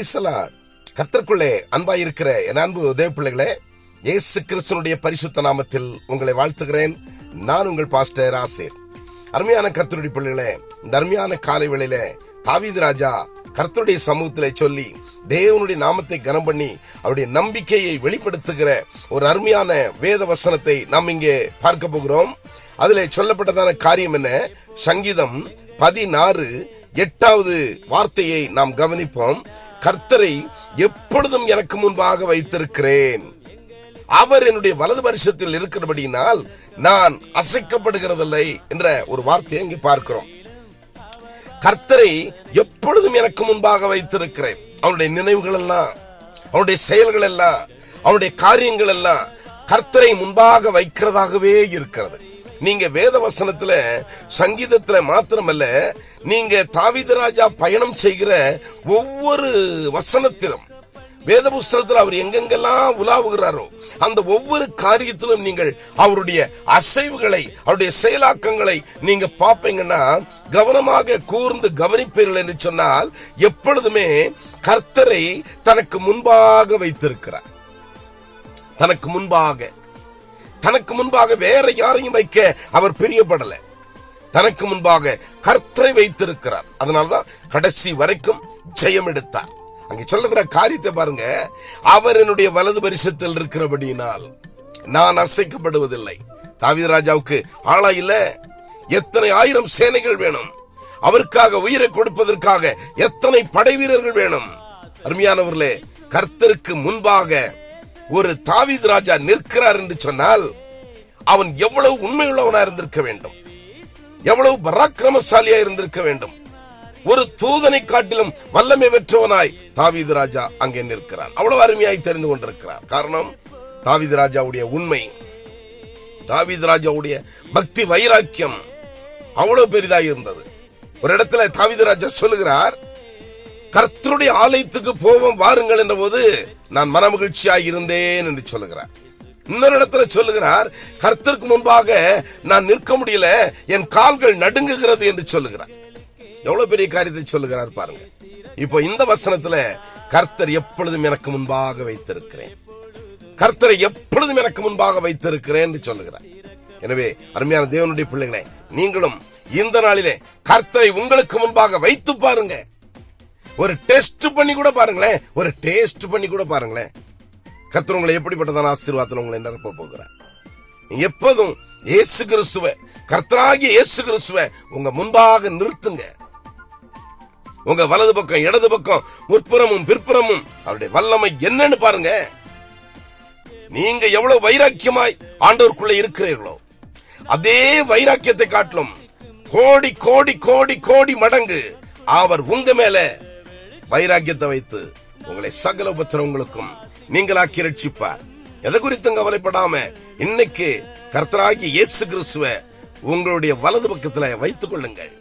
பிரைசலா கத்திற்குள்ளே அன்பாயிருக்கிற என் அன்பு உதவி பிள்ளைகளே இயேசு கிறிஸ்தனுடைய பரிசுத்த நாமத்தில் உங்களை வாழ்த்துகிறேன். நான் உங்கள் பாஸ்டர் ஆசிர் அருமையான கர்த்தருடைய பிள்ளைகளே இந்த அருமையான காலை வேளையில தாவீது ராஜா கர்த்தருடைய சமூகத்திலே சொல்லி தேவனுடைய நாமத்தை கனம் பண்ணி அவருடைய நம்பிக்கையை வெளிப்படுத்துகிற ஒரு அருமையான வேத வசனத்தை நாம் இங்கே பார்க்க போகிறோம். அதிலே சொல்லப்பட்டதான காரியம் என்ன? சங்கீதம் பதினாறு எட்டாவது வார்த்தையை நாம் கவனிப்போம். கர்த்தரை எப்பொழுதும் எனக்கு முன்பாக வைத்திருக்கிறேன். அவர் என்னுடைய வலது வருஷத்தில் இருக்கிறபடியினால் நான் அசைக்கப்படுகிறதில்லை என்ற ஒரு வார்த்தையை இங்கே பார்க்கிறோம். கர்த்தரை எப்பொழுதும் எனக்கு முன்பாக வைத்திருக்கிறேன். அவனுடைய நினைவுகள் எல்லாம் அவனுடைய செயல்கள் எல்லாம் அவனுடைய காரியங்கள் எல்லாம் கர்த்தரை முன்பாக வைக்கிறதாகவே இருக்கிறது. நீங்க வேத வசனத்துல சங்கீதத்துல மாத்திரமல்ல நீங்க தாவிதராஜா பயணம் செய்கிற ஒவ்வொரு வசனத்திலும் வேத புஸ்தகத்தில் அவர் எங்கெங்கெல்லாம் உலாவுகிறாரோ அந்த ஒவ்வொரு காரியத்திலும் நீங்கள் அவருடைய அசைவுகளை அவருடைய செயலாக்கங்களை நீங்க பார்ப்பீங்கன்னா கவனமாக கூர்ந்து கவனிப்பீர்கள் என்று சொன்னால் எப்பொழுதுமே கர்த்தரை தனக்கு முன்பாக வைத்திருக்கிறார். தனக்கு முன்பாக. தனக்கு முன்பாக வேற யாரையும் வைக்க அவர் பிரியப்படல. தனக்கு முன்பாக கர்த்தரை வைத்திருக்கிறார். அதனால்தான் கடைசி வரைக்கும் ஜெயம் எடுத்தார். அங்கே சொல்லுகிற காரியத்தை பாருங்க. அவர் என்னுடைய வலது பரிசத்தில் இருக்கிறபடியினால் நான் அசைக்கப்படுவதில்லை. தாவித ராஜாவுக்கு ஆளா இல்ல. எத்தனை ஆயிரம் சேனைகள் வேணும்? அவருக்காக உயிரை கொடுப்பதற்காக எத்தனை படை வீரர்கள் வேணும்? அருமையானவர்களே கர்த்தருக்கு முன்பாக ஒரு தாவித் ராஜா நிற்கிறார் என்று சொன்னால் அவன் எவ்வளவு உண்மையுள்ளவனா இருந்திருக்க வேண்டும். எவ்வளவு பராக்கிரமசாலியா இருந்திருக்க வேண்டும். ஒரு தூதனை காட்டிலும் வல்லமை பெற்றவனாய் தாவிது ராஜா அங்கே நிற்கிறான். அவ்வளவு அருமையாய் தெரிந்து கொண்டிருக்கிறார். காரணம் தாவிது ராஜாவுடைய உண்மை தாவிது ராஜாவுடைய பக்தி வைராக்கியம் அவ்வளவு பெரிதாய் இருந்தது. ஒரு இடத்துல தாவீது ராஜா சொல்லுகிறார் கர்த்தருடைய ஆலயத்துக்கு போவோம் வாருங்கள் என்ற போது நான் மனமகிழ்ச்சியாய் இருந்தேன் என்று சொல்லுகிறார். இன்னொரு இடத்துல சொல்லுகிறார் கர்த்தருக்கு முன்பாக நான் நிற்க முடியல என் கால்கள் நடுங்குகிறது என்று சொல்லுகிறார். எவ்வளவு பெரிய காரியத்தை சொல்லுகிறார் பாருங்க. இப்போ இந்த வசனத்துல கர்த்தர் எப்பொழுதும் எனக்கு முன்பாக வைத்திருக்கிறேன். கர்த்தரை எப்பொழுதும் எனக்கு முன்பாக வைத்திருக்கிறேன் என்று சொல்லுகிறார். எனவே அருமையான தேவனுடைய பிள்ளைகளே நீங்களும் இந்த நாளிலே கர்த்தரை உங்களுக்கு முன்பாக வைத்து பாருங்க. ஒரு டெஸ்ட் பண்ணி கூட பாருங்களேன். ஒரு டேஸ்ட் பண்ணி கூட பாருங்களேன். கர்த்தர் உங்களை எப்படிப்பட்டதான ஆசீர்வாதத்தில் உங்களை நிரப்ப போகிறேன் எப்போதும் இயேசு கிறிஸ்துவ கர்த்தராகி இயேசு கிறிஸ்துவ உங்க முன்பாக நிறுத்துங்க. உங்க வலது பக்கம் இடது பக்கம் முற்புறமும் பிற்புறமும் அவருடைய வல்லமை என்னன்னு பாருங்க. நீங்க எவ்வளவு வைராக்கியமாய் ஆண்டவருக்குள்ள இருக்கிறீர்களோ அதே வைராக்கியத்தை காட்டிலும் கோடி கோடி கோடி கோடி மடங்கு அவர் உங்க மேல வைராக்கியத்தை வைத்து உங்களை சகல உபத்திரவங்களுக்கும் நீங்களாக்கி ரட்சிப்பார். எதை குறித்தும் கவலைப்படாம இன்னைக்கு கர்த்தராகி இயேசு கிறிஸ்துவ உங்களுடைய வலது பக்கத்துல வைத்துக் கொள்ளுங்கள்.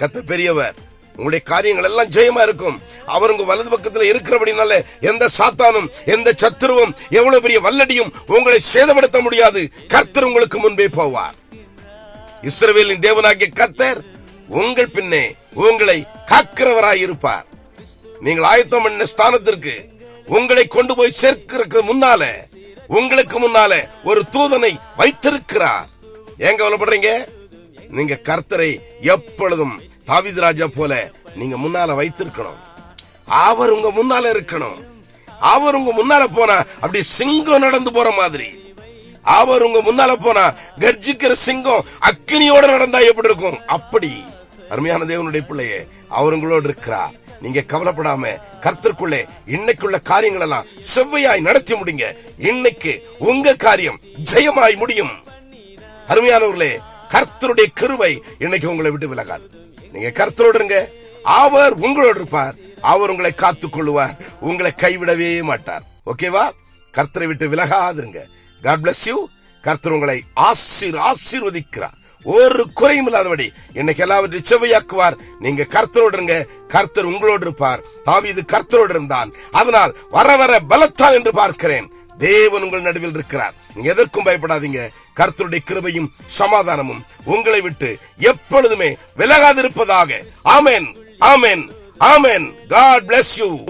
கத்த பெரியவர் உங்களுடைய காரியங்கள் எல்லாம் ஜெயமா இருக்கும். அவர் உங்க வலது பக்கத்துல இருக்கிறபடினால எந்த சாத்தானும் எந்த சத்துருவும் எவ்வளவு பெரிய வல்லடியும் உங்களை சேதப்படுத்த முடியாது. கர்த்தர் உங்களுக்கு முன்பே போவார். இஸ்ரவேலின் தேவனாகிய கர்த்தர் உங்கள் பின்னே உங்களை காக்கிறவராய் இருப்பார் நீங்கள் ஆயத்தம் பண்ண ஸ்தானத்திற்கு உங்களை கொண்டு போய் சேர்க்கிறதுக்கு முன்னால உங்களுக்கு முன்னால ஒரு தூதனை வைத்திருக்கிறார். ஏங்க கவலைப்படுறீங்க? நீங்க கர்த்தரை எப்பொழுதும் தாவித் ராஜா போல நீங்க முன்னால வைத்திருக்கணும். அவர் உங்க முன்னால இருக்கணும். அவர் உங்க முன்னால போனா அப்படி சிங்கம் நடந்து போற மாதிரி. அவர் உங்க முன்னால போனா கர்ஜிக்கிற சிங்கம் அக்கினியோட நடந்தா எப்படி இருக்கும்? அப்படி. அருமையான தேவனுடைய பிள்ளையே அவர் உங்களோடு இருக்கிறார். நீங்க கவலைப்படாம கர்த்தருக்குள்ளே இன்னைக்குள்ள காரியங்கள் எல்லாம் செவ்வையாய் நடத்தி முடிங்க. இன்னைக்கு உங்க காரியம் ஜெயமாய் முடியும். அருமையானவர்களே கர்த்தருடைய கிருவை இன்னைக்கு உங்களை விட்டு விலகாது. நீங்க கர்த்தரோடு இருங்க. அவர் உங்களோடு இருப்பார். அவர் உங்களை காத்துக் கொள்ளுவார். உங்களை கைவிடவே மாட்டார். ஓகேவா? கர்த்தரை விட்டு விலகாதிருங்க. காட் பிளஸ் யூ கர்த்தர் உங்களை ஆசீர் ஆசீர்வதிக்கிறார். ஒரு குறையும் இல்லாதபடி இன்னைக்கு எல்லாவற்றையும் செவ்வையாக்குவார். நீங்க கர்த்தரோடு இருங்க. கர்த்தர் உங்களோடு இருப்பார். தாவீது கர்த்தரோடு இருந்தான். அதனால் வர வர பலத்தான் என்று பார்க்கிறேன். தேவன் உங்கள் நடுவில் இருக்கிறார். நீங்க எதற்கும் பயப்படாதீங்க. கர்த்தருடைய கிருபையும் சமாதானமும் உங்களை விட்டு எப்பொழுதுமே விலகாதிருப்பதாக. ஆமேன். ஆமென். ஆமேன். God bless you